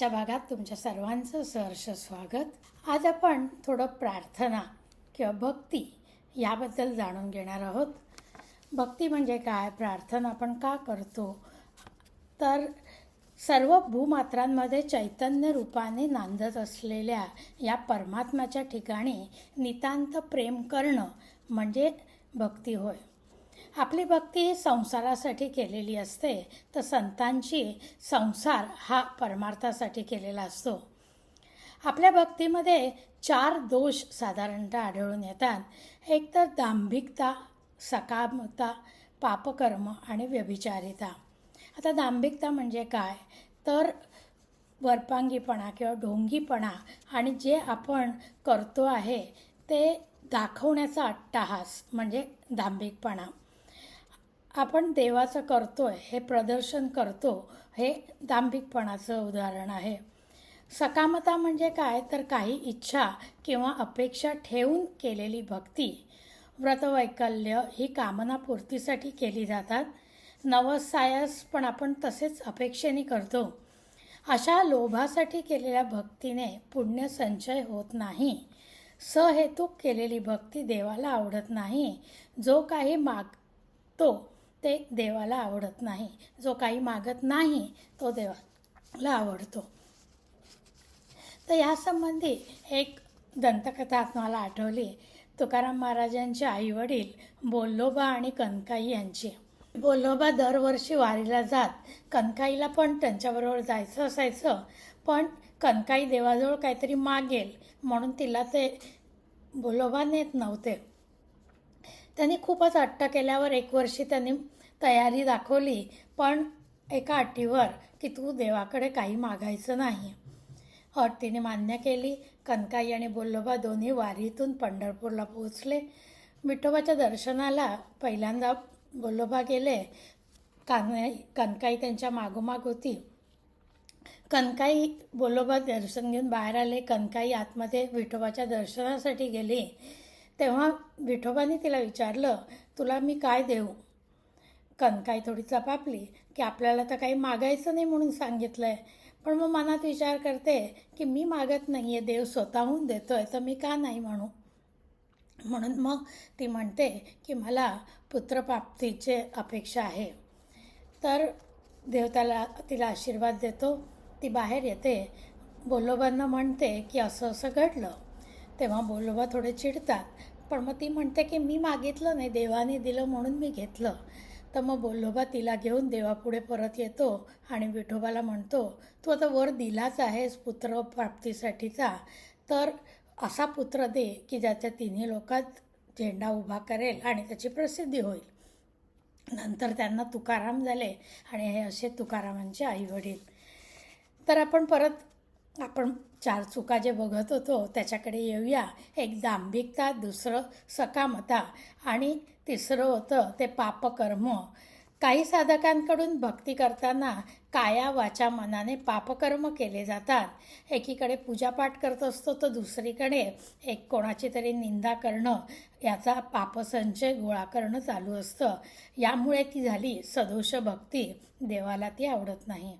आजच्या भागात तुमच्या सर्वांचं सहर्ष स्वागत. आज आपण थोडं प्रार्थना किंवा भक्ती याबद्दल जाणून घेणार आहोत. भक्ती म्हणजे काय? प्रार्थना आपण का करतो? तर सर्व भूमात्रांमध्ये चैतन्य रूपाने नांदत असलेल्या या परमात्म्याच्या ठिकाणी नितांत प्रेम करणं म्हणजे भक्ती होय. आपली भक्ती ही संसारासाठी केलेली असते तर संतांची संसार हा परमार्थासाठी केलेला असतो. आपल्या भक्तीमध्ये चार दोष साधारणतः आढळून येतात. एक तर दांभिकता सकामता पापकर्म आणि व्यभिचारिता. आता दांभिकता म्हणजे काय? तर वरपांगीपणा किंवा ढोंगीपणा आणि जे आपण करतो आहे ते दाखवण्याचा अट्टाहास म्हणजे दांभिकपणा. आपण देवाचं करतोय हे प्रदर्शन करतो हे दांभिकपणाचं उदाहरण आहे. सकामता म्हणजे काय? तर काही इच्छा किंवा अपेक्षा ठेवून केलेली भक्ती. व्रतवैकल्य ही कामनापूर्तीसाठी केली जातात. नवसायस पण आपण तसेच अपेक्षेने करतो. अशा लोभासाठी केलेल्या भक्तीने पुण्य संचय होत नाही. सहेतुक केलेली भक्ती देवाला आवडत नाही. जो काही मागतो ते देवाला आवडत नाही. जो काही मागत नाही तो देवाला आवडतो. तर यासंबंधी एक दंतकथा मला आठवली. तुकाराम महाराजांचे आईवडील बोल्लोबा आणि कनकाई यांची. बोल्लोबा दरवर्षी वारीला जात. कनकाईला पण त्यांच्याबरोबर जायचं असायचं. पण कनकाई देवाजवळ काहीतरी मागेल म्हणून तिला ते बोलोबा नेत नव्हते. त्यांनी खूपच अट्ट केल्यावर एक वर्षी त्यांनी तयारी दाखवली पण एका अटीवर की तू देवाकडे काही मागायचं नाही. अट तिने मान्य केली. कनकाई आणि बोल्लोबा दोन्ही वारीतून पंढरपूरला पोहोचले. विठोबाच्या दर्शनाला पहिल्यांदा बोल्लोबा गेले. कान कनकाई त्यांच्या मागोमाग होती. कनकाई बोल्लोबा दर्शन घेऊन बाहेर आले. कनकाई आतमध्ये विठोबाच्या दर्शनासाठी गेली. तेव्हा विठोबाने तिला विचारलं तुला मी काय देऊ? कनकाई थोडी चपापली की आपल्याला तर काही मागायचं नाही म्हणून सांगितलं आहे पण मग मनात विचार करते की मी मागत नाही आहे देव स्वतःहून देतो आहे तर मी का नाही म्हणू? म्हणून मग ती म्हणते की मला पुत्रप्राप्तीचे अपेक्षा आहे. तर देव त्याला तिला आशीर्वाद देतो ती बाहेर येते. बोलोबांना म्हणते की असं असं घडलं. तेव्हा बोलोबा थोडे चिडतात. पण मग ती म्हणते की मी मागितलं नाही देवाने दिलं म्हणून मी घेतलं. तर मग बोल्लोबा तिला घेऊन देवापुढे परत येतो आणि विठोबाला म्हणतो तू आता वर दिलाच आहेस पुत्र प्राप्तीसाठीचा. तर असा पुत्र दे की ज्याच्या तिन्ही लोकात झेंडा उभा करेल आणि त्याची प्रसिद्धी होईल. नंतर त्यांना तुकाराम झाले आणि हे असे तुकारामांचे आईवडील. तर आपण परत आपण चार चुका जे बघत होतो त्याच्याकडे येऊया. एक दांभिकता दुसरं सकामता आणि तिसरं होतं ते पापकर्म. काही साधकांकडून भक्ती करताना काया वाचा मनाने पापकर्म केले जातात. एकीकडे पूजापाठ करत असतो तर दुसरीकडे एक कोणाची तरी निंदा करणं याचा पापसंचय गोळा करणं चालू असतं. यामुळे ती झाली सदोष भक्ती. देवाला ती आवडत नाही.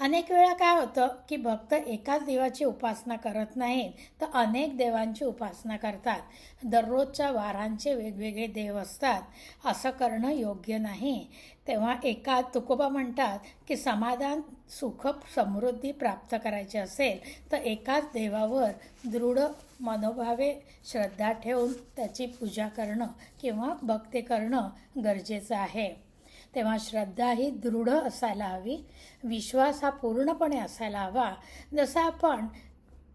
अनेक वेळा काय होतं की भक्त एकाच देवाची उपासना करत नाहीत तर अनेक देवांची उपासना करतात. दररोजच्या वारांचे वेगवेगळे देव असतात. असं करणं योग्य नाही. तेव्हा एका तुकोबा म्हणतात की समाधान सुख समृद्धी प्राप्त करायची असेल तर एकाच देवावर दृढ मनोभावे श्रद्धा ठेवून त्याची पूजा करणं किंवा भक्ती करणं गरजेचं आहे. तेव्हा श्रद्धा ही दृढ असायला हवी. विश्वास हा पूर्णपणे असायला हवा. जसं आपण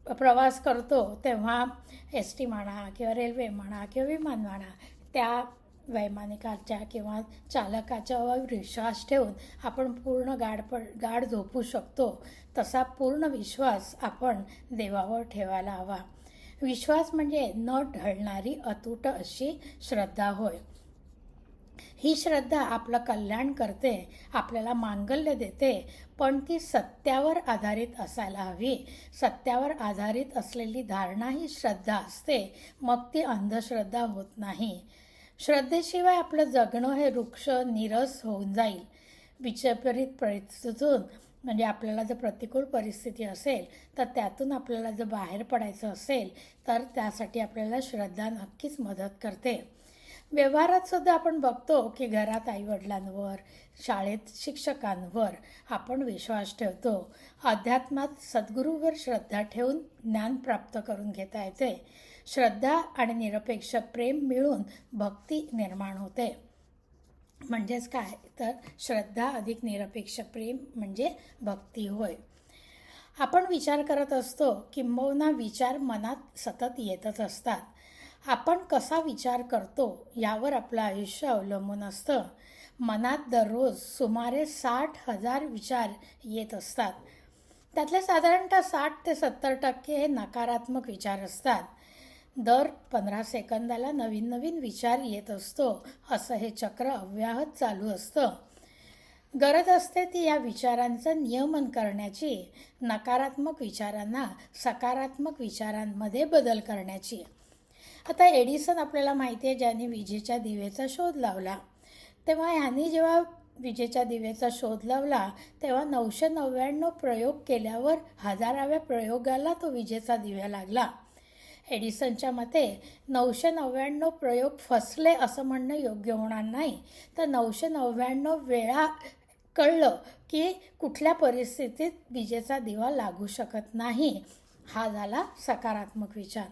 प्रवास करतो तेव्हा एस टी म्हणा किंवा रेल्वे म्हणा किंवा विमान म्हणा त्या वैमानिकाच्या किंवा चालकाच्या विश्वास ठेवून आपण पूर्ण गाड प गाड झोपू शकतो. तसा पूर्ण विश्वास आपण देवावर ठेवायला हवा. विश्वास म्हणजे न ढळणारी अतूट अशी श्रद्धा होय. ही श्रद्धा आपलं कल्याण करते आपल्याला मांगल्य देते. पण ती सत्यावर आधारित असायला हवी. सत्यावर आधारित असलेली धारणा ही श्रद्धा असते. मग ती अंधश्रद्धा होत नाही. श्रद्धेशिवाय आपलं जगणं हे वृक्ष निरस होऊन जाईल. विचपरीत परिस्थितीतून म्हणजे आपल्याला जर प्रतिकूल परिस्थिती असेल तर त्यातून आपल्याला जर बाहेर पडायचं असेल तर त्यासाठी आपल्याला श्रद्धा नक्कीच मदत करते. व्यवहारात सुद्धा आपण बघतो की घरात आईवडिलांवर शाळेत शिक्षकांवर आपण विश्वास ठेवतो. अध्यात्मात सद्गुरूवर श्रद्धा ठेवून ज्ञान प्राप्त करून घेता येते. श्रद्धा आणि निरपेक्ष प्रेम मिळून भक्ती निर्माण होते. म्हणजेच काय? तर श्रद्धा अधिक निरपेक्ष प्रेम म्हणजे भक्ती होय. आपण विचार करत असतो किंबहुना विचार मनात सतत येतच असतात. आपण कसा विचार करतो यावर आपलं आयुष्य अवलंबून असतं. मनात दररोज सुमारे साठ हजार विचार येत असतात. त्यातले साधारणतः साठ ते सत्तर टक्के हे नकारात्मक विचार असतात. दर पंधरा सेकंदाला नवीन नवीन विचार येत असतो असं हे चक्र अव्याहत चालू असतं. गरज असते ती या विचारांचं नियमन करण्याची नकारात्मक विचारांना सकारात्मक विचारांमध्ये बदल करण्याची. आता एडिसन आपल्याला माहिती आहे ज्यांनी विजेच्या दिवेचा शोध लावला. तेव्हा ह्यांनी जेव्हा विजेच्या दिवेचा शोध लावला तेव्हा नऊशे नव्याण्णव प्रयोग केल्यावर हजाराव्या प्रयोगाला तो विजेचा दिवा लागला. एडिसनच्या मते नऊशे नव्याण्णव प्रयोग फसले असं म्हणणं योग्य होणार नाही. तर नऊशे नव्याण्णव वेळा कळलं की कुठल्या परिस्थितीत विजेचा दिवा लागू शकत नाही. हा झाला सकारात्मक विचार.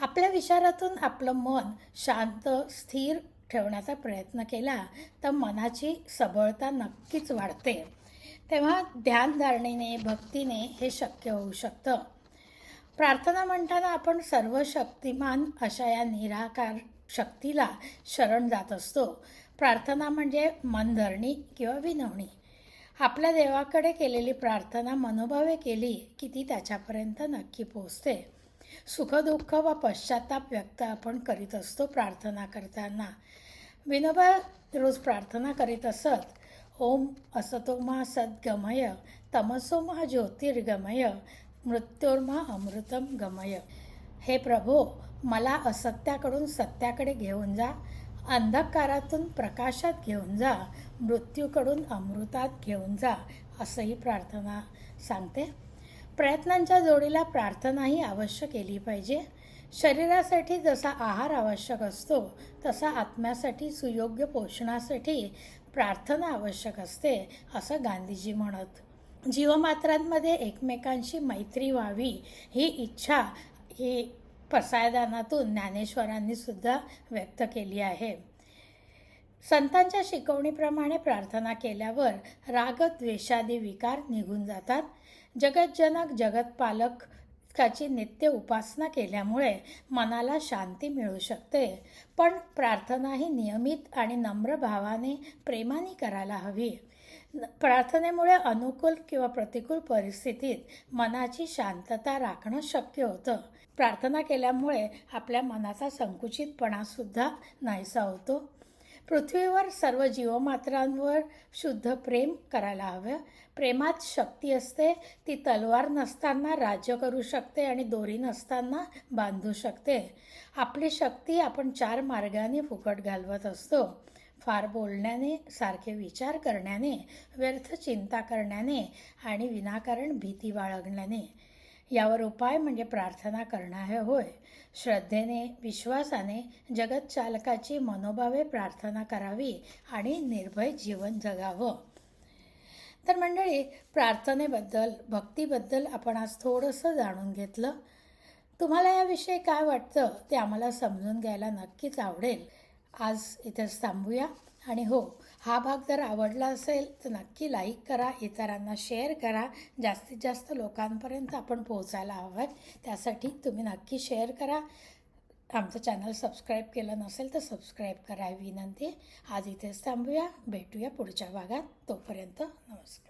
आपल्या विचारातून आपलं मन शांत स्थिर ठेवण्याचा प्रयत्न केला तर मनाची सबळता नक्कीच वाढते. तेव्हा ध्यानधारणेने भक्तीने हे शक्य होऊ शकतं. प्रार्थना म्हणताना आपण सर्व शक्तिमान अशा या निराकार शक्तीला शरण जात असतो. प्रार्थना म्हणजे मनधरणी किंवा विनवणी. आपल्या देवाकडे केलेली प्रार्थना मनोभावे केली की ती त्याच्यापर्यंत नक्की पोहोचते. सुखदुःख व पश्चाताप व्यक्त आपण करीत असतो प्रार्थना करताना. विनोबा रोज प्रार्थना करीत असत. ओम असतोमा सद्गमय तमसोमा ज्योतिर्गमय मृत्योर्मा अमृतम गमय. हे प्रभो मला असत्याकडून सत्याकडे घेऊन जा. अंधकारातून प्रकाशात घेऊन जा. मृत्यूकडून अमृतात घेऊन जा. असंही प्रार्थना सांगते. प्रयत्नांच्या जोडीला प्रार्थनाही अवश्य केली पाहिजे. शरीरासाठी जसा आहार आवश्यक असतो तसा आत्म्यासाठी सुयोग्य पोषणासाठी प्रार्थना आवश्यक असते असं गांधीजी म्हणत. जीवमात्रांमध्ये एकमेकांशी मैत्री व्हावी ही इच्छा ही पसायदानातून ज्ञानेश्वरांनी सुद्धा व्यक्त केली आहे. संतांच्या शिकवणीप्रमाणे प्रार्थना केल्यावर राग द्वेषादी विकार निघून जातात. जगज्जनक जगतपालक काची नित्य उपासना केल्यामुळे मनाला शांती मिळू शकते. पण प्रार्थना ही नियमित आणि नम्र भावाने प्रेमाने करायला हवी. प्रार्थनेमुळे अनुकूल किंवा प्रतिकूल परिस्थितीत मनाची शांतता राखणं शक्य होतं. प्रार्थना केल्यामुळे आपल्या मनाचा संकुचितपणासुद्धा नाहीसा होतो. पृथ्वीवर सर्व जीवमात्रांवर शुद्ध प्रेम करायला हवं. प्रेमात शक्ती असते ती तलवार नसताना राज्य करू शकते आणि दोरी नसताना बांधू शकते. आपली शक्ती आपण चार मार्गाने फुकट घालवत असतो. फार बोलण्याने सारखे विचार करण्याने व्यर्थ चिंता करण्याने आणि विनाकारण भीती बाळगण्याने. यावर उपाय म्हणजे प्रार्थना करणं हे होय. श्रद्धेने विश्वासाने जगतचालकाची मनोभावे प्रार्थना करावी आणि निर्भय जीवन जगावं. तर मंडळी प्रार्थनेबद्दल भक्तीबद्दल आपण आज थोडंसं जाणून घेतलं. तुम्हाला याविषयी काय वाटतं ते आम्हाला समजून घ्यायला नक्कीच आवडेल. आज इथेच थांबूया आणि हो हा भाग जर आवडला असेल तर नक्की लाईक करा इतरांना शेअर करा. जास्तीत जास्त लोकांपर्यंत आपण पोहोचायला हवं आहे त्यासाठी तुम्ही नक्की शेअर करा. आमचं चॅनल सबस्क्राईब केलं नसेल तर सबस्क्राईब करा विनंती आज इथेच थांबूया. भेटूया पुढच्या भागात. तोपर्यंत नमस्कार.